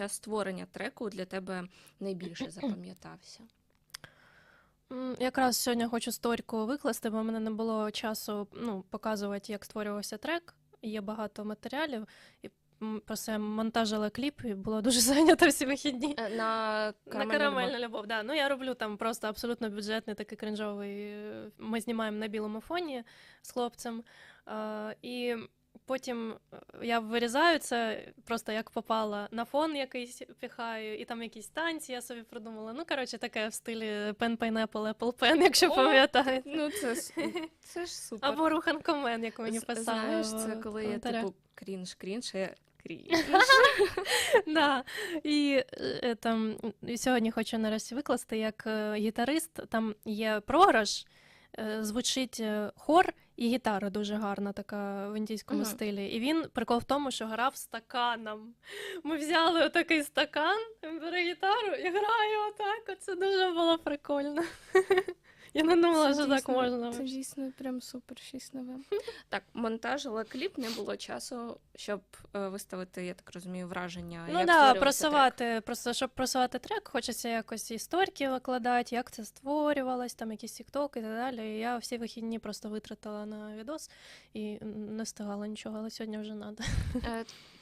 час створення треку для тебе найбільше запам'ятався? Якраз сьогодні хочу сторіку викласти, бо в мене не було часу ну, показувати, як створювався трек. Є багато матеріалів, і просто я монтажила кліп, і було дуже зайнято всі вихідні. Е, На На «Карамельну карамельна любов, да. Ну я роблю там просто абсолютно бюджетний такий кринжовий. е, Ми знімаємо на білому фоні з хлопцем. Е, і потім е, я вирізаю це просто як попала на фон якийсь піхаю, і там якісь танці я собі придумала. Ну, коротше, таке в стилі Pen Pineapple, Apple Pen, якщо пам'ятаєте. Ну, це, ж- це ж супер. Або Руханкомен, як мені писали. Знаєш, це коли коментарях. типу крінж-крінж, я крінж. Да. І, е, там, сьогодні хочу наразі викласти, як е, гітарист, там є програш, звучить е, хор і гітара дуже гарна, така в індійському Мгм. стилі. І він прикол в тому, що грав стаканом. Ми взяли отакий стакан, бере гітару і грає отак. Оце дуже було прикольно. Я не думала, Це що так можна. Це дійсно прям супер щось нове. Так, монтажила кліп, не було часу, щоб е, виставити, я так розумію, враження. Ну як да, створювався просувати, просто щоб просувати трек, хочеться якось історики викладати, як це створювалось, там якісь тікток і так далі. І я всі вихідні просто витратила на відос і не встигала нічого, але сьогодні вже треба. трек. Е,